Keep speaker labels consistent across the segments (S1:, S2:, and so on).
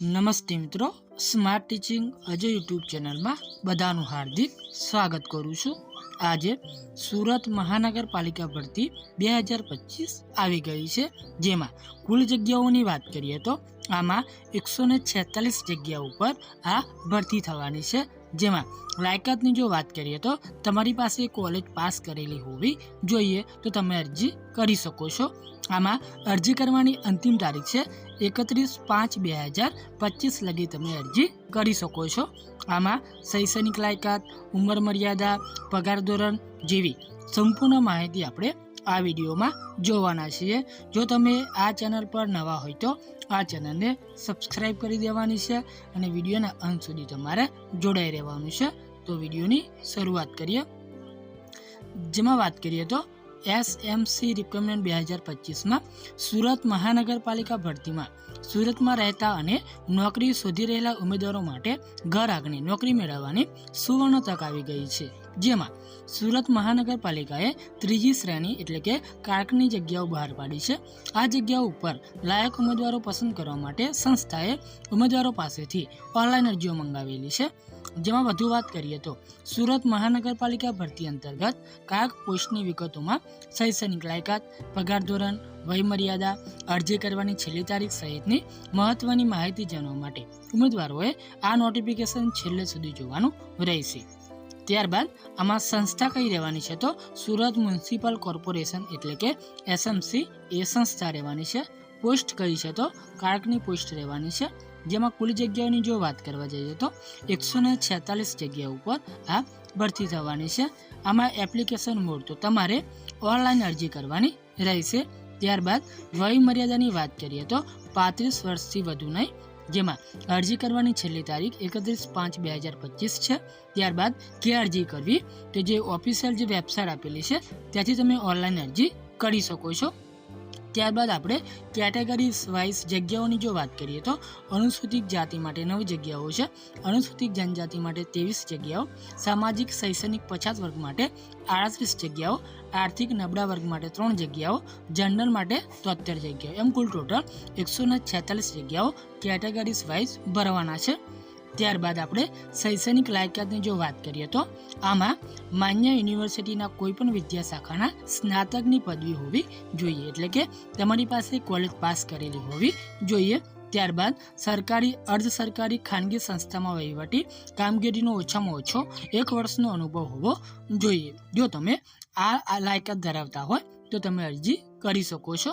S1: નમસ્તે મિત્રો smart teaching Ajay YouTube ચેનલમાં બધાનું હાર્દિક સ્વાગત કરું છું. આજે સુરત મહાનગરપાલિકા ભરતી બે હજાર પચીસ આવી ગઈ છે. જેમાં કુલ જગ્યાઓની વાત કરીએ તો આમાં એકસો ને છેતાલીસ જગ્યા ઉપર આ ભરતી થવાની છે. જેમાં લાયકાતની જો વાત કરીએ તો તમારી પાસે કોલેજ પાસ કરેલી હોવી જોઈએ તો તમે અરજી કરી શકો છો. આમાં અરજી કરવાની અંતિમ તારીખ છે એકત્રીસ પાંચ બે હજાર પચીસ લગી તમે અરજી કરી શકો છો. આમાં શૈક્ષણિક લાયકાત, ઉંમર મર્યાદા, પગાર ધોરણ જેવી સંપૂર્ણ માહિતી આપણે આ વિડીયોમાં જોવાના છીએ. જો તમે આ ચેનલ પર નવા હોય તો આ ચેનલને સબસ્ક્રાઈબ કરી દેવાની છે અને વિડીયોના અંત સુધી તમારે જોડાઈ રહેવાનું છે. તો વિડીયોની શરૂઆત કરીએ. જેમાં વાત કરીએ તો એસએમસી રિક્વાયરમેન્ટ બે હજાર પચીસમાં સુરત મહાનગરપાલિકા ભરતીમાં સુરતમાં રહેતા અને નોકરી શોધી રહેલા ઉમેદવારો માટે ઘર આગની નોકરી મેળવવાની સુવર્ણ તક આવી ગઈ છે. જેમાં સુરત મહાનગરપાલિકાએ ત્રીજી શ્રેણી એટલે કે કાર્કની જગ્યાઓ બહાર પાડી છે. આ જગ્યાઓ ઉપર લાયક ઉમેદવારો પસંદ કરવા માટે સંસ્થાએ ઉમેદવારો પાસેથી ઓનલાઈન અરજીઓ મંગાવેલી છે. જેમાં વધુ વાત કરીએ તો સુરત મહાનગરપાલિકા ભરતી અંતર્ગત કાયક પોસ્ટની વિગતોમાં શૈક્ષણિક લાયકાત, પગાર ધોરણ, વયમર્યાદા, અરજી કરવાની છેલ્લી તારીખ સહિતની મહત્વની માહિતી જાણવા માટે ઉમેદવારોએ આ નોટિફિકેશન છેલ્લે સુધી જોવાનું રહેશે. ત્યારબાદ આમાં સંસ્થા કઈ રહેવાની છે તો સુરત મ્યુનિસિપલ કોર્પોરેશન એટલે કે એસએમસી એ સંસ્થા રહેવાની છે. પોસ્ટ કઈ છે તો કાર્કની પોસ્ટ રહેવાની છે. જેમાં કુલ જગ્યાઓની જો વાત કરવા જઈએ તો એકસો ને છેતાલીસ જગ્યા ઉપર આ ભરતી થવાની છે. આમાં એપ્લિકેશન મોડ તો તમારે ઓનલાઈન અરજી કરવાની રહેશે. ત્યારબાદ વય મર્યાદાની વાત કરીએ તો પાંત્રીસ વર્ષથી વધુ નહીં જેમાં અરજી કરવાની છેલ્લી તારીખ એકત્રીસ પાંચ બે હજાર પચીસ છે. ત્યારબાદ કે અરજી કરવી તે જે ઓફિશિયલ જે વેબસાઇટ આપેલી છે, ત્યાંથી તમે ઓનલાઈન અરજી કરી શકો છો. ત્યારબાદ આપણે કેટેગરીઝ વાઇઝ જગ્યાઓની જો વાત કરીએ તો અનુસૂચિત જાતિ માટે નવ જગ્યાઓ છે. અનુસૂચિત જનજાતિ માટે ત્રેવીસ જગ્યાઓ. સામાજિક શૈક્ષણિક પછાત વર્ગ માટે આડત્રીસ જગ્યાઓ. આર્થિક નબળા વર્ગ માટે ત્રણ જગ્યાઓ. જનરલ માટે તોતેર જગ્યાઓ. એમ કુલ ટોટલ એકસો ને છેતાલીસ જગ્યાઓ કેટેગરીઝ વાઇઝ ભરવાના છે. ત્યારબાદ આપણે શૈક્ષણિક લાયકાતની જો વાત કરીએ તો આમાં માન્ય યુનિવર્સિટીના કોઈપણ વિદ્યા શાખાના સ્નાતકની પદવી હોવી જોઈએ. એટલે કે તમારી પાસે કોલેજ પાસ કરેલી હોવી જોઈએ. ત્યારબાદ સરકારી, અર્ધ સરકારી ખાનગી સંસ્થામાં વહીવટી કામગીરીનો ઓછામાં ઓછો એક વર્ષનો અનુભવ હોવો જોઈએ. જો તમે આ લાયકાત ધરાવતા હોય તો તમે અરજી કરી શકો છો.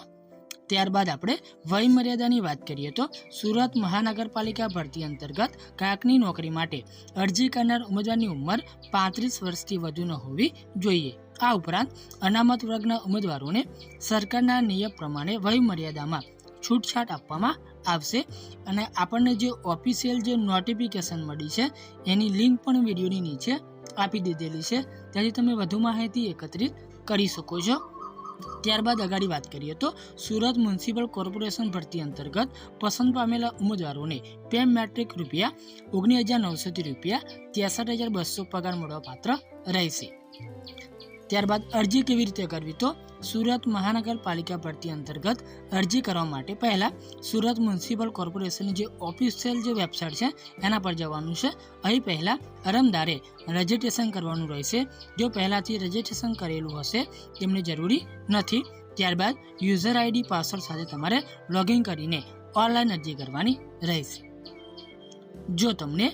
S1: ત્યારબાદ આપણે વય મર્યાદાની વાત કરીએ તો સુરત મહાનગરપાલિકા ભરતી અંતર્ગત કાકની નોકરી માટે અરજી કરનાર ઉમેદવારની ઉંમર પાંત્રીસ વર્ષથી વધુ ન હોવી જોઈએ. આ ઉપરાંત અનામત વર્ગના ઉમેદવારોને સરકારના નિયમ પ્રમાણે વય મર્યાદામાં છૂટછાટ આપવામાં આવશે અને આપણને જે ઓફિશિયલ જે નોટિફિકેશન મળી છે, એની લિંક પણ વિડીયોની નીચે આપી દીધેલી છે. ત્યાંથી તમે વધુ માહિતી એકત્રિત કરી શકો છો. ત્યારબાદ આગળ વાત કરીએ તો સુરત મ્યુનિસિપલ કોર્પોરેશન ભરતી અંતર્ગત પસંદ પામેલા ઉમેદવારોને પે મેટ્રિક રૂપિયા ઓગણીસ હજાર નવસોથી રૂપિયા ત્રેસઠ હજાર બસો પગાર મળવા પાત્ર રહેશે. ત્યારબાદ અરજી કેવી રીતે કરવી તો સુરત મહાનગરપાલિકા ભરતી અંતર્ગત અરજી કરવા માટે પહેલાં સુરત મ્યુનિસિપલ કોર્પોરેશનની જે ઓફિશિયલ જે વેબસાઇટ છે, એના પર જવાનું છે. અહીં પહેલાં અરમદારે રજિસ્ટ્રેશન કરવાનું રહેશે. જો પહેલાંથી રજિસ્ટ્રેશન કરેલું હશે, તેમને જરૂરી નથી. ત્યારબાદ યુઝર આઈડી, પાસવર્ડ સાથે તમારે લોગિન કરીને ઓનલાઈન અરજી કરવાની રહેશે. જો તમને